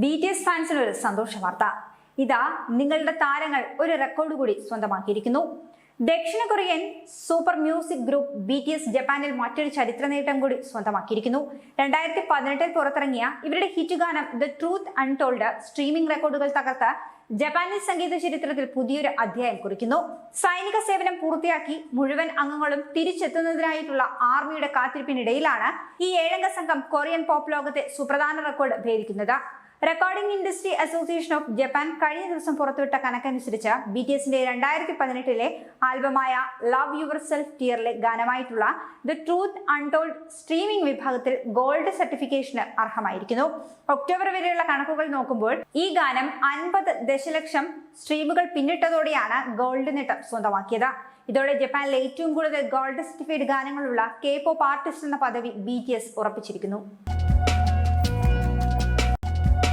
B T S ഫാൻസിന് ഒരു സന്തോഷ വാർത്ത. ഇതാ നിങ്ങളുടെ താരങ്ങൾ ഒരു റെക്കോർഡ് കൂടി സ്വന്തമാക്കിയിരിക്കുന്നു. ദക്ഷിണ Korean super music group B T S ജപ്പാനിൽ മറ്റൊരു ചരിത്ര നേട്ടം കൂടി സ്വന്തമാക്കിയിരിക്കുന്നു. രണ്ടായിരത്തി പതിനെട്ടിൽ പുറത്തിറങ്ങിയ ഇവരുടെ ഹിറ്റ് ഗാനം ദ ട്രൂത്ത് അൺടോൾഡ് സ്ട്രീമിംഗ് റെക്കോർഡുകൾ തകർത്ത് ജപ്പാനീസ് സംഗീത ചരിത്രത്തിൽ പുതിയൊരു അധ്യായം കുറിക്കുന്നു. സൈനിക സേവനം പൂർത്തിയാക്കി മുഴുവൻ അംഗങ്ങളും തിരിച്ചെത്തുന്നതിനായിട്ടുള്ള ആർമിയുടെ കാത്തിരിപ്പിനിടയിലാണ് ഈ ഏഴംഗ സംഘം കൊറിയൻ പോപ്പ് ലോകത്തെ സുപ്രധാന record ഭേദിക്കുന്നത്. Recording industry association of Japan കഴിഞ്ഞ ദിവസം പുറത്തുവിട്ട കണക്കനുസരിച്ച് ബി ടി എസിന്റെ രണ്ടായിരത്തി പതിനെട്ടിലെ ആൽബമായ ലവ് യുവർ സെൽഫ് ടിയറിലെ ഗാനമായിട്ടുള്ള ദ ട്രൂത്ത് അൺടോൾഡ് സ്ട്രീമിംഗ് വിഭാഗത്തിൽ ഗോൾഡ് സർട്ടിഫിക്കേഷന് അർഹമായിരിക്കുന്നു. ഒക്ടോബർ വരെയുള്ള കണക്കുകൾ നോക്കുമ്പോൾ ഈ ഗാനം അൻപത് ദശലക്ഷം സ്ട്രീമുകൾ പിന്നിട്ടതോടെയാണ് ഗോൾഡ് നേട്ടം സ്വന്തമാക്കിയത്. ഇതോടെ ജപ്പാനിലെ ഏറ്റവും കൂടുതൽ ഗോൾഡ് സർട്ടിഫൈഡ് ഗാനങ്ങളുള്ള കെ പോപ്പ് ആർട്ടിസ്റ്റ് എന്ന പദവി ബി ടി എസ് ഉറപ്പിച്ചിരിക്കുന്നു.